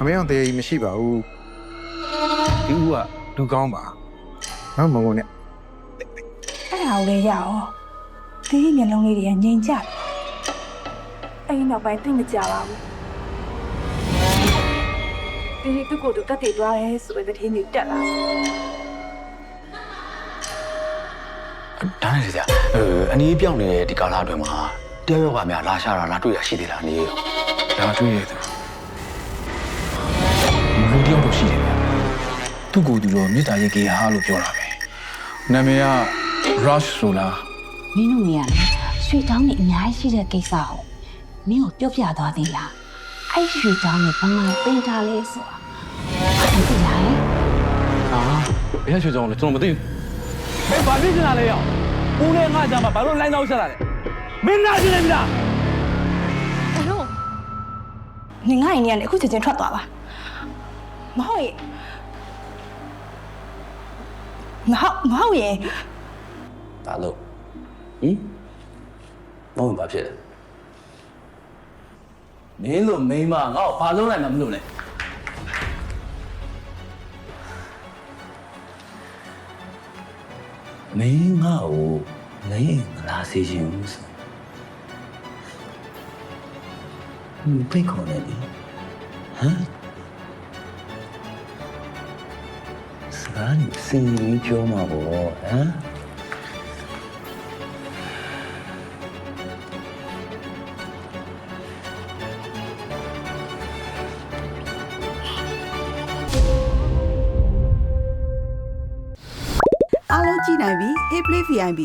အမေအောင်တရားကြီးမရှိပါဘူးဒီဦးကလူကောင်းပါနော်မုံမုံနဲ့အဲ့ဒါကိုလည်းရအောင်ဒီမျက်လုံးလေးတွေကငြိမ်ကြတယ်အဲ့ဒီနောက်ပိုင်းသိမကြပါဘူးဒီသူ့ကိုယ်သူတက်တည်သွားတယ်ဆိုတဲ့သတင်းတွေတက်လာဒါနဲ့ဆရာအဲအနည်းပြောင်းနေတဲ့ဒီကာလအတွင်းမှာတယောက်ယောက်ကများလာရှာတာလားတွေ့ရရှိသေးလားအနည်းရောဒါတွေ့ရသူလူ သူ့ကိုယ်သူတော့မေတ္တာရိတ်ကေဟာလို့ပြောတာပဲနာမည်က rush ဆိုလားမင်းတို့နေရလေရွှေတောင်းနေအများကြီးရှိတဲ့ကိစ္စဟုတ်မင်းကိုပြောပြသွားသေးလားအဲ့ရွှေတောင်းနေဘာမှတင်ထားလဲဆိုတာမသိလားဟာဘယ်ရွှေတောင်းလဲကျွန်တော်မသိဘူးဘာဖြစ်နေတာလဲရောဦးနဲ့ငါကြမှာဘာလို့လိုင်းတော့ချက်လာလဲမင်းနာကျင်နေပြီလားနေငါ့အိမ်ကနေအခုချက်ချင်းထွက်သွားပါမဟုတ်ရင် မဟုတ်မဟုတ်ရင်ဒါလို့ဟင်မောင်ဘာဖြစ်လဲမင်းတို့မိန်းမငါ့ကိုဘာလုံးလိုက်မှမလို့လဲမင်းငါ့ကိုလည်းမလာစေချင်ဘူးဆိုဘယ်ဖိတ်ခေါ်နေလဲဟမ် စကားနဲ့စင်ကြီးပြောမှာပေါ့ဟမ်အားလုံးကြည့်နိုင်ပြီ Hey Play VIP